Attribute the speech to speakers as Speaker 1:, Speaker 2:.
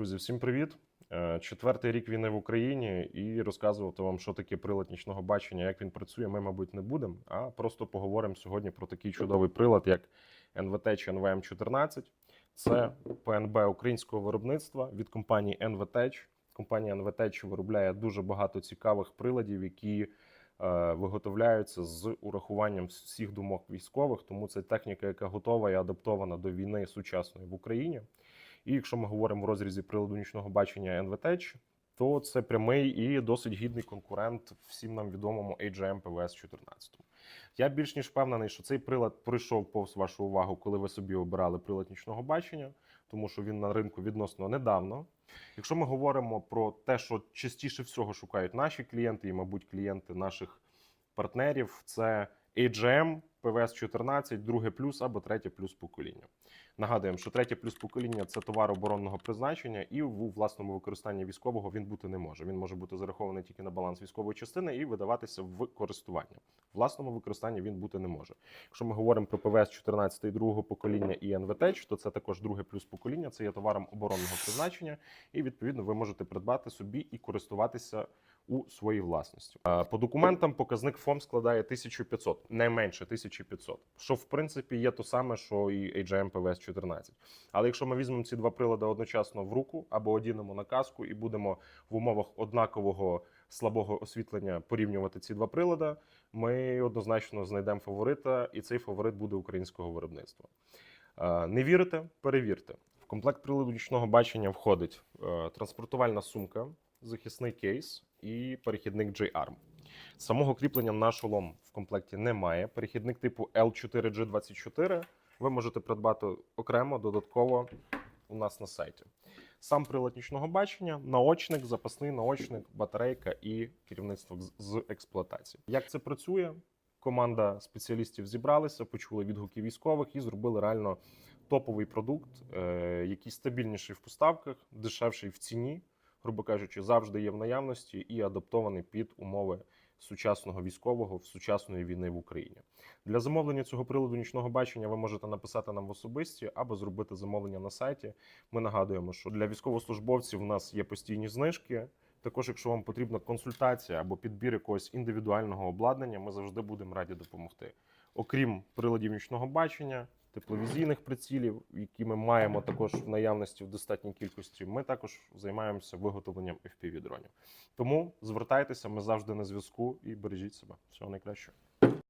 Speaker 1: Друзі, всім привіт! Е, Четвертий рік війни в Україні і розказувати вам, що таке прилад нічного бачення, як він працює, ми, мабуть, не будемо, а просто поговоримо сьогодні про такий чудовий прилад, як НВТ чи НВМ-14. Це ПНБ українського виробництва від компанії НВТЕЧ. Компанія НВТЕЧ виробляє дуже багато цікавих приладів, які е, виготовляються з урахуванням всіх думок військових. Тому це техніка, яка готова і адаптована до війни сучасної в Україні. І якщо ми говоримо в розрізі приладу нічного бачення НВТЕЧ, то це прямий і досить гідний конкурент всім нам відомому AGM PVS 14. Я більш ніж впевнений, що цей прилад прийшов повз вашу увагу, коли ви собі обирали прилад нічного бачення, тому що він на ринку відносно недавно. Якщо ми говоримо про те, що частіше всього шукають наші клієнти, і, мабуть, клієнти наших партнерів, це AGM, ПВС-14, друге плюс або третє плюс покоління. Нагадуємо, що третє плюс покоління це товар оборонного призначення, і у власному використанні військового він бути не може. Він може бути зарахований тільки на баланс військової частини і видаватися в користування. В власному використанні він бути не може. Якщо ми говоримо про ПВС 14 і другого покоління і НВТ, то це також друге плюс покоління, це є товаром оборонного призначення, і відповідно ви можете придбати собі і користуватися. У своїй власності е, по документам показник ФОМ складає 1500, найменше 1500. 2500, що в принципі є то саме, що і AGM PWS 14. Але якщо ми візьмемо ці два прилади одночасно в руку або одінемо на каску і будемо в умовах однакового слабого освітлення порівнювати ці два прилади, ми однозначно знайдемо фаворита, і цей фаворит буде українського виробництва. Е, не вірите, перевірте. В комплект приладу нічного бачення входить е, транспортувальна сумка, захисний кейс і перехідник J-Arm. Самого кріплення на шолом в комплекті немає. Перехідник типу L4G24 ви можете придбати окремо, додатково у нас на сайті. Сам прилад нічного бачення, наочник, запасний наочник, батарейка і керівництво з- експлуатації. Як це працює? Команда спеціалістів зібралися, почули відгуки військових і зробили реально топовий продукт, е, який стабільніший в поставках, дешевший в ціні, грубо кажучи, завжди є в наявності і адаптований під умови сучасного військового в сучасної війни в Україні. Для замовлення цього приладу нічного бачення ви можете написати нам в особисті або зробити замовлення на сайті. Ми нагадуємо, що для військовослужбовців у нас є постійні знижки. Також, якщо вам потрібна консультація або підбір якогось індивідуального обладнання, ми завжди будемо раді допомогти. Окрім приладів нічного бачення, тепловізійних прицілів, які ми маємо також в наявності в достатній кількості, ми також займаємося виготовленням FPV-дронів. Тому звертайтеся, ми завжди на зв'язку і бережіть себе. Всього найкращого.